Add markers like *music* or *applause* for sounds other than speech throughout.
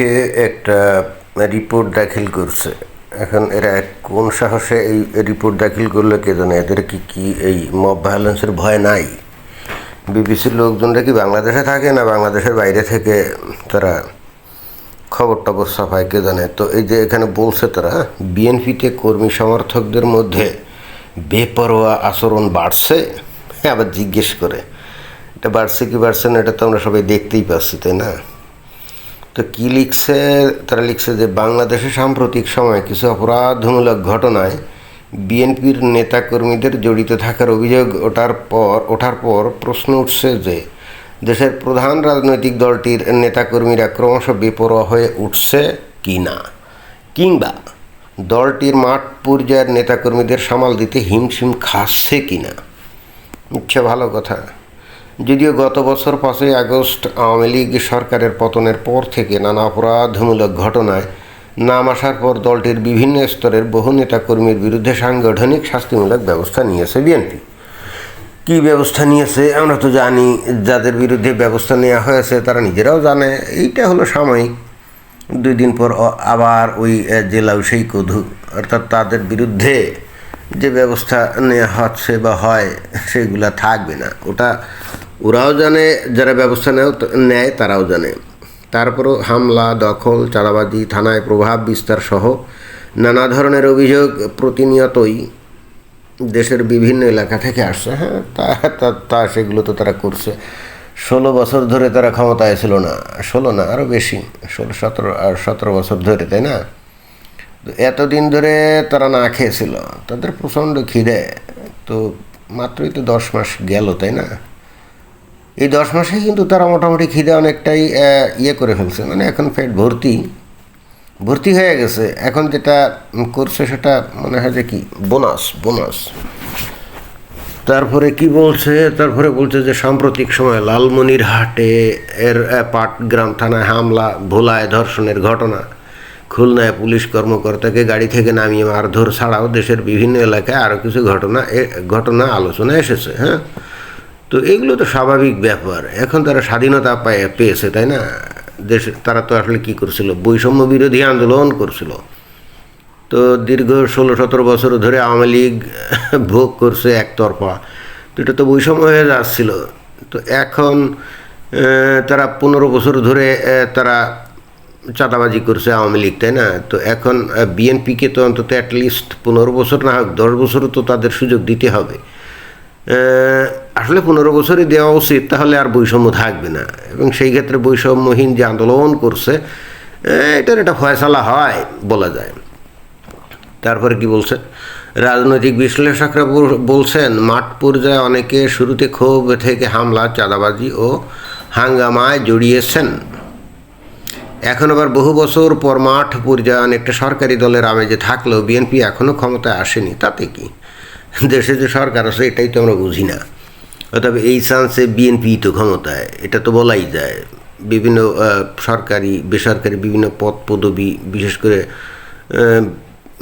থেকে একটা রিপোর্ট দাখিল করছে। এখন এরা কোন সাহসে এই রিপোর্ট দাখিল করল কে জানে? এদের কি কি এই মব ভায়োলেন্সের ভয় নাই? বিবিসির লোকজনরা কি বাংলাদেশে থাকে না বাংলাদেশের বাইরে থেকে তারা খবর টবর সাফায় কে জানে? তো এই যে এখানে বলছে তারা বিএনপিতে কর্মী সমর্থকদের মধ্যে বেপরোয়া আচরণ বাড়ছে। আবার জিজ্ঞেস করে। এটা বাড়ছে কি বাড়ছে না, এটা তো আমরা সবাই দেখতেই পাচ্ছি, তাই না? তো কি লিখছে? তারা লিখছে যে, বাংলাদেশে সাম্প্রতিক সময়ে কিছু অপরাধমূলক ঘটনায় বিএনপির নেতাকর্মীদের জড়িত থাকার অভিযোগ ওঠার পর ওঠার পর প্রশ্ন উঠছে যে, দেশের প্রধান রাজনৈতিক দলটির নেতাকর্মীরা ক্রমশ বেপরোয়া হয়ে উঠছে কি না কিংবা দলটির মাঠ পর্যায়ের নেতাকর্মীদের সামাল দিতে হিমশিম খাচ্ছে কি না ইচ্ছা ভালো কথা। যদিও গত বছর পাঁচই আগস্ট আওয়ামী লীগ সরকারের পতনের পর থেকে নানা অপরাধমূলক ঘটনায় নাম আসার পর দলটির বিভিন্ন স্তরের বহু নেতাকর্মীর বিরুদ্ধে সাংগঠনিক শাস্তিমূলক ব্যবস্থা নিয়েছে বিএনপি। কী ব্যবস্থা নিয়েছে আমরা তো জানি, যাদের বিরুদ্ধে ব্যবস্থা নেওয়া হয়েছে তারা নিজেরাও জানে, এইটা হলো সাময়িক। দুই দিন পর আবার ওই জেলাও সেই কধু অর্থাৎ তাদের বিরুদ্ধে যে ব্যবস্থা নেওয়া হচ্ছে বা হয়, সেগুলা থাকবে না। ওটা ওরাও জানে, যারা ব্যবস্থা নেয়, তারাও জানে। তারপরও হামলা, দখল, চাঁদাবাজি, থানায় প্রভাব বিস্তার সহ নানা ধরনের অভিযোগ প্রতিনিয়তই দেশের বিভিন্ন এলাকা থেকে আসছে। হ্যাঁ তা, তা- সেগুলো তো তারা করছে। ষোলো বছর ধরে তারা ক্ষমতায় ছিল না। ষোলো না আরও বেশি। ষোলো, সতেরো, আর সতেরো বছর ধরে, তাই না? এতদিন ধরে তারা না খেয়েছিল। তাদের প্রচণ্ড খিদে। তো মাত্রই তো দশ মাস গেল, তাই না? এই দশ মাসে কিন্তু তারা মোটামুটি খিদে অনেকটাই ইয়ে করে ফেলছে। মানে এখন পেট ভর্তি। ভর্তি হয়ে গেছে। এখন যেটা করছে সেটা মনে হয় যে কি? Bonus bonus. তারপরে কি বলছে? তারপরে বলছে যে সাম্প্রতিক সময় লালমনিরহাটে এর আহ, পাটগ্রাম থানায় হামলা ভোলায় ধর্ষণের ঘটনা। খুলনায় পুলিশ কর্মকর্তাকে গাড়ি থেকে নামিয়ে মারধর ছাড়াও দেশের বিভিন্ন এলাকায় আরও কিছু ঘটনা ঘটনা আলোচনা এসেছে হ্যাঁ? তো এগুলো তো স্বাভাবিক ব্যাপার। এখন তারা স্বাধীনতা পায়, পেয়েছে, তাই না? দেশ, তারা তো আসলে কী করছিল? বৈষম্য বিরোধী আন্দোলন করছিল। তো দীর্ঘ ষোলো, সতেরো বছর ধরে আওয়ামী লীগ ভোগ করছে একতরফা। তো এটা তো বৈষম্য হয়ে যাচ্ছিল। তো এখন তারা পনেরো বছর ধরে তারা চাঁদাবাজি করছে আওয়ামী লীগ, তাই না? তো এখন বিএনপিকে তো অন্তত অ্যাটলিস্ট পনেরো বছর না হোক, দশ বছরও তো তাদের সুযোগ দিতে হবে। আসলে পনেরো বছরই দেওয়া উচিত, তাহলে আর বৈষম্য থাকবে না। এবং সেই ক্ষেত্রে বৈষম্যহীন যে আন্দোলন করছে এটার একটা ফয়সালা হয় বলা যায়। তারপরে কি বলছে? রাজনৈতিক বিশ্লেষকরা বলছেন, মাঠ পর্যায়ে অনেকে শুরুতে ক্ষোভ থেকে হামলা, চাঁদাবাজি ও হাঙ্গামায় জড়িয়েছেন। এখন আবার বহু বছর পর মাঠ পর্যায়ে অনেকটা সরকারি দলের আমেজে থাকলেও বিএনপি এখনও ক্ষমতায় আসেনি, তাতে কি? দেশে যে সরকার আছে, এটাই তো আমরা বুঝি না। অতএব এই চান্সে বিএনপি তো ক্ষমতায়, এটা তো বলাই যায়। বিভিন্ন সরকারি, বেসরকারি বিভিন্ন পদ পদবি, বিশেষ করে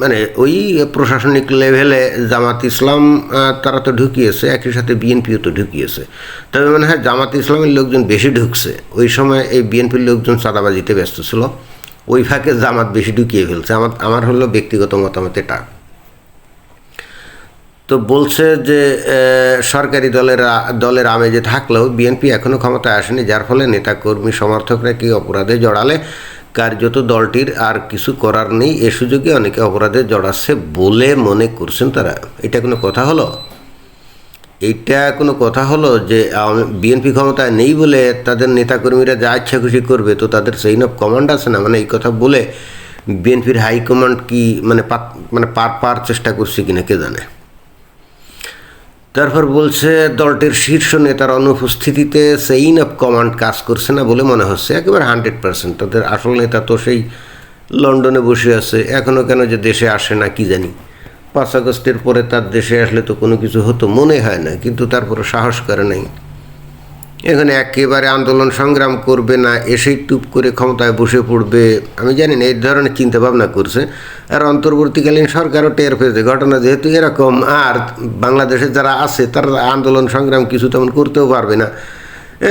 মানে ওই প্রশাসনিক লেভেলে জামাত ইসলাম তারা তো ঢুকিয়েছে, একই সাথে বিএনপিও তো ঢুকিয়েছে। তবে মনে হয় জামাত ইসলামের লোকজন বেশি ঢুকছে। ওই সময় এই বিএনপির লোকজন চাঁদাবাজিতে ব্যস্ত ছিল। ওই ফাঁকে জামাত বেশি ঢুকিয়ে ফেলছে। আমার আমার হলো ব্যক্তিগত মতামত এটা। তো বলছে যে সরকারি দলের দলের আমেজে থাকলেও বিএনপি এখনও ক্ষমতায় আসেনি, যার ফলে নেতাকর্মী, সমর্থকরা কি অপরাধে জড়ালে? কার্যত দলটির আর কিছু করার নেই, এ সুযোগে অনেকে অপরাধে জড়াচ্ছে বলে মনে করছেন তারা। এটা কোনো কথা হলো? এইটা কোনো কথা হলো যে বিএনপি ক্ষমতায় নেই বলে তাদের নেতাকর্মীরা যা ইচ্ছা খুশি করবে, তো তাদের চেইন অফ কমান্ড আছে না? মানে এই কথা বলে বিএনপির হাইকমান্ড কি মানে মানে পার পার চেষ্টা করছে কিনা, কে জানে? তারপর বলছে, দলটির শীর্ষ নেতার অনুপস্থিতিতে সেইন অফ কমান্ড কাজ করছে না বলে মনে হচ্ছে। একেবারে হান্ড্রেড পার্সেন্ট। তাদের আসল নেতা তো সেই লন্ডনে বসে আছে। এখনও কেন যে দেশে আসে না, কি জানি। পাঁচ আগস্টের পরে তার দেশে আসলে তো কোনো কিছু হতো মনে হয় না, কিন্তু তারপরে সাহস করে নাই। এখানে একেবারে আন্দোলন সংগ্রাম করবে না, এসেই টুপ করে ক্ষমতায় বসে পড়বে। আমি জানি না, এই ধরনের চিন্তা ভাবনা করছে। আর অন্তর্বর্তীকালীন সরকারও টের পেয়েছে। ঘটনা যেহেতু এরকম, আর বাংলাদেশে যারা আছে, তারা আন্দোলন সংগ্রাম কিছু তেমন করতেও পারবে না।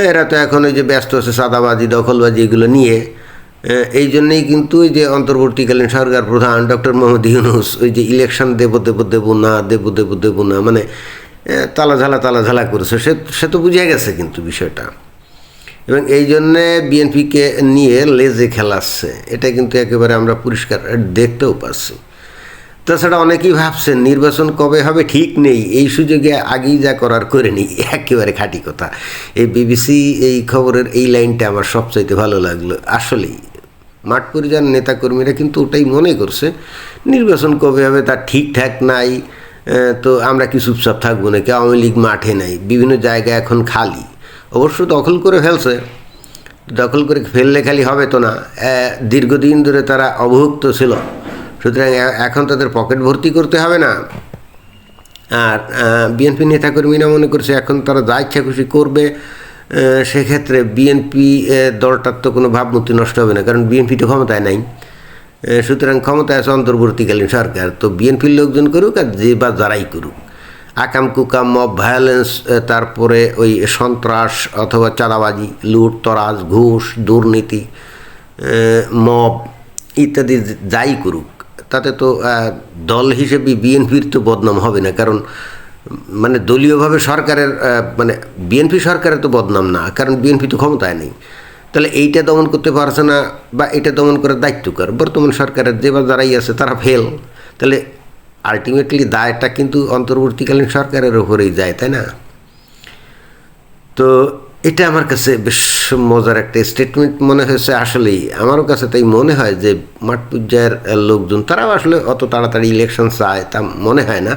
এরা তো এখন ওই যে ব্যস্ত আছে সাদাবাজি দখলবাজি এগুলো নিয়ে। এই জন্যেই কিন্তু ওই যে অন্তর্বর্তীকালীন সরকার প্রধান ডক্টর মোহাম্মদ ইউনুস, ওই যে ইলেকশন দেব দেব দেব না, দেব দেব দেব না মানে আহ, তালা ঝালা তালা ঝালা করেছে। সে সে তো বুঝে গেছে কিন্তু বিষয়টা। এবং এই জন্যে বিএনপিকে নিয়ে লেজে খেলাচ্ছে। এটা কিন্তু একেবারে আমরা পরিষ্কার দেখতেও পাচ্ছি। তাছাড়া অনেকেই ভাবছেন নির্বাচন কবে হবে ঠিক নেই। এই সুযোগে আগেই যা করার করে নিই। একেবারে খাঁটি কথা। এই বিবিসি এই খবরের এই লাইনটা আমার সবচাইতে ভালো লাগল। আসলেই মাঠ পরিযান নেতাকর্মীরা কিন্তু ওটাই মনে করছে নির্বাচন কবে হবে তার ঠিকঠাক নাই। তো আমরা কি চুপচাপ থাকব নাকি? আওয়ামী লীগ মাঠে নাই, বিভিন্ন জায়গা এখন খালি। অবশ্য দখল করে ফেলছে। দখল করে ফেললে খালি হবে তো না। দীর্ঘদিন ধরে তারা অবভুক্ত ছিল। সুতরাং এখন তাদের পকেট ভর্তি করতে হবে না। আর বিএনপি নেতাকর্মীরা মনে করছে এখন তারা যা ইচ্ছা খুশি করবে সেক্ষেত্রে বিএনপি দলটার তো কোনো ভাবমূর্তি নষ্ট হবে না, কারণ বিএনপি তো ক্ষমতায় নাই। সুতরাং ক্ষমতায় আছে অন্তর্বর্তীকালীন সরকার, তো বিএনপির লোকজন করুক আর যে বা যারাই করুক। আকাম, কুকাম, মব, ভায়োলেন্স তারপরে ওই সন্ত্রাস অথবা চাঁদাবাজি, লুট, তরাজ, ঘুষ, দুর্নীতি মব ইত্যাদি যাই করুক, তাতে তো দল হিসেবে বিএনপির তো বদনাম হবে না। কারণ মানে দলীয়ভাবে সরকারের মানে বিএনপি সরকারের তো বদনাম না, কারণ বিএনপি তো ক্ষমতায় নেই। তাহলে এইটা দমন করতে পারছে না বা এটা দমন করার দায়িত্ব কার? বর্তমান সরকারের যে বা যারাই আছে, তারা ফেল তাহলে আলটিমেটলি দায়টা কিন্তু অন্তর্বর্তীকালীন সরকারের ওপরেই যায়, তাই না? তো এটা আমার কাছে বেশ মজার একটা স্টেটমেন্ট মনে হয়েছে আসলেই। আমারও কাছে তাই মনে হয় যে মাঠ পর্যায়ের লোকজন, তারাও আসলে অত তাড়াতাড়ি ইলেকশন চায় তা মনে হয় না।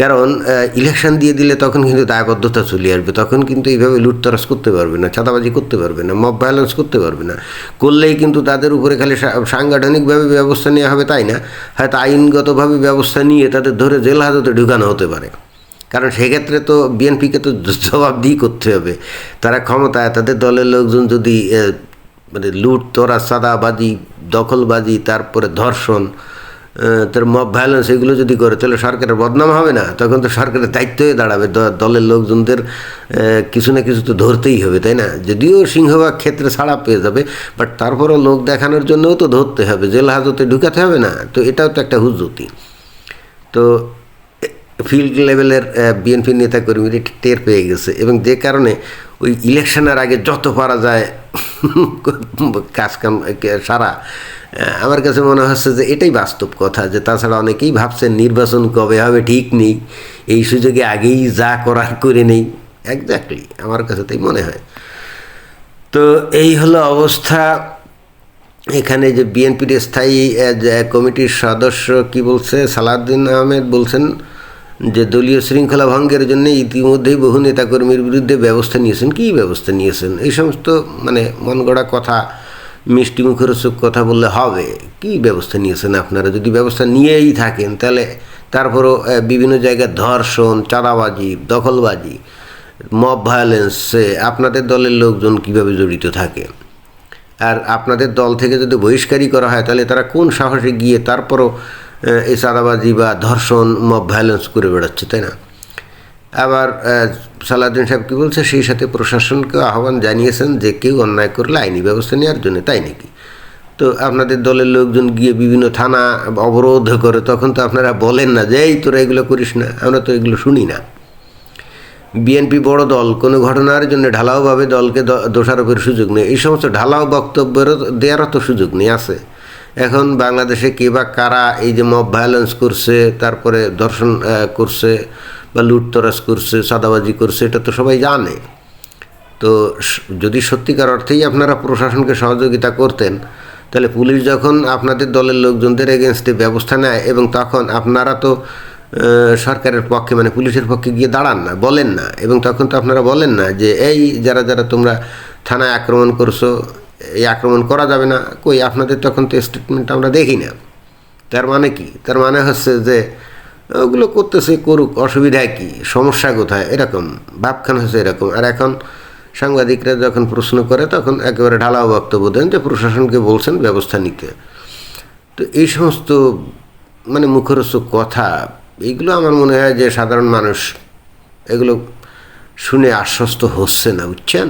কারণ ইলেকশন দিয়ে দিলে তখন কিন্তু দায়বদ্ধতা চলে আসবে, তখন কিন্তু এইভাবে লুটতরাজ করতে পারবে না, চাঁদাবাজি করতে পারবে না মব ভায়োলেন্স করতে পারবে না। করলেই কিন্তু তাদের উপরে খালি সাংগঠনিকভাবে ব্যবস্থা নেওয়া হবে তাই না? হয়তো আইনগতভাবে ব্যবস্থা নিয়ে তাদের ধরে জেল হাজতে ঢুকানো হতে পারে। কারণ সেক্ষেত্রে তো বিএনপিকে তো জবাবদিহি করতে হবে। তারা ক্ষমতায়, তাদের দলের লোকজন যদি মানে লুট তোরা সাদাবাজি দখলবাজি, তারপরে ধর্ষণ তার মব ভায়োলেন্স এগুলো যদি করে, তাহলে সরকারের বদনাম হবে না। তখন তো সরকারের দায়িত্ব হয়ে দাঁড়াবে দলের লোকজনদের কিছু না কিছু তো ধরতেই হবে, তাই না? যদিও সিংহভাগ ক্ষেত্রে ছাড়া পেয়ে যাবে বাট তারপরও লোক দেখানোর জন্যও তো ধরতে হবে। জেল হাজতে ঢুকাতে হবে না? তো এটাও তো একটা হুজুতি তো ফিল্ড লেভেলের বিএনপি নেতাকর্মীরা টের পেয়ে গেছে। এবং যে কারণে ওই ইলেকশনের আগে যত পারা যায় *laughs* কাজকাম সারা। আমার কাছে মনে হচ্ছে যে এটাই বাস্তব কথা, যে তাছাড়া অনেকেই ভাবছেন নির্বাচন কবে হবে, ঠিক নেই। এই সুযোগে আগেই যা করার করে নেই। একজাক্টলি আমার কাছে তাই মনে হয়। তো এই হলো অবস্থা। এখানে যে বিএনপির স্থায়ী কমিটির সদস্য কি বলছে? সালাউদ্দিন আহমেদ বলছেন যে দলীয় শৃঙ্খলা ভঙ্গের জন্য ইতিমধ্যেই বহু নেতাকর্মীর বিরুদ্ধে ব্যবস্থা নিয়েছেন। কী ব্যবস্থা নিয়েছেন? এই সমস্ত মানে মন গড়া কথা, মিষ্টি মুখরোচক কথা বললে হবে। কী ব্যবস্থা নিয়েছেন আপনারা? যদি ব্যবস্থা নিয়েই থাকেন, তাহলে তারপরও বিভিন্ন জায়গায় ধর্ষণ, চাঁদাবাজি, দখলবাজি, মব ভায়োলেন্সে আপনাদের দলের লোকজন কীভাবে জড়িত থাকে? আর আপনাদের দল থেকে যদি বহিষ্কারই করা হয়, তাহলে তারা কোন সাহসে গিয়ে তারপরও এই চাঁদাবাজি বা ধর্ষণ মব ভায়োলেন্স করে বেড়াচ্ছে তাই না? আবার আহ, সালাউদ্দিন সাহেব কী বলছে? সেই সাথে প্রশাসনকে আহ্বান জানিয়েছেন যে কেউ অন্যায় করলে আইনি ব্যবস্থা নেওয়ার জন্য তাই নাকি? তো আপনাদের দলের লোকজন গিয়ে বিভিন্ন থানা অবরোধ করে তখন তো আপনারা বলেন না যে এই তোরা এগুলো করিস না। আমরা তো এগুলো শুনি না। বিএনপি বড় দল কোনো ঘটনার জন্য ঢালাওভাবে দলকে দোষারোপের সুযোগ নেই। এই সমস্ত ঢালাও বক্তব্যেরও দেওয়ারও তো সুযোগ নেই আছে। এখন বাংলাদেশে কে বা কারা এই যে মব ভায়োলেন্স করছে, তারপরে ধর্ষণ করছে বা লুটতরাজ করছে সাদাবাজি করছে, এটা তো সবাই জানে। তো যদি সত্যিকার অর্থেই আপনারা প্রশাসনকে সহযোগিতা করতেন, তাহলে পুলিশ যখন আপনাদের দলের লোকজনদের এগেনস্টে ব্যবস্থা নেয় এবং তখন আপনারা তো সরকারের পক্ষে মানে পুলিশের পক্ষে গিয়ে দাঁড়ান না, বলেন না। এবং তখন তো আপনারা বলেন না যে, এই যারা যারা তোমরা থানায় আক্রমণ করছ এই আক্রমণ করা যাবে না। কই, আপনাদের তখন তো স্টেটমেন্ট আমরা দেখি না। তার মানে কি? তার মানে হচ্ছে যে, ওগুলো করতেছে করুক, অসুবিধা কি? সমস্যা কোথায়? এরকম। ভাবখান হচ্ছে এরকম। আর এখন সাংবাদিকরা যখন প্রশ্ন করে, তখন একেবারে ঢালাও বক্তব্য দেন যে, প্রশাসনকে বলছেন ব্যবস্থা নিতে। তো এই সমস্ত মানে মুখরোচক কথা, এগুলো আমার মনে হয় যে সাধারণ মানুষ এগুলো শুনে আশ্বস্ত হচ্ছে না, বুঝছেন?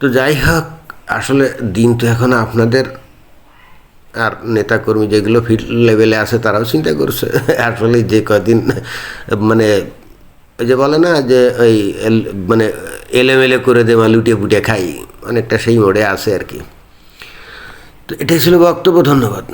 তো যাই হোক আসলে দিন তো এখন আপনাদের আর নেতাকর্মী যেগুলো ফিল্ড লেভেলে আছে, তারাও চিন্তা করছে। আসলে যে কদিন মানে ওই যে বলে না যে ওই মানে এলেমেলে করে দেওয়া লুটিয়ে পুটিয়ে খাই, অনেকটা সেই মোড়ে আছে আর কি। তো এটাই ছিল বক্তব্য, ধন্যবাদ।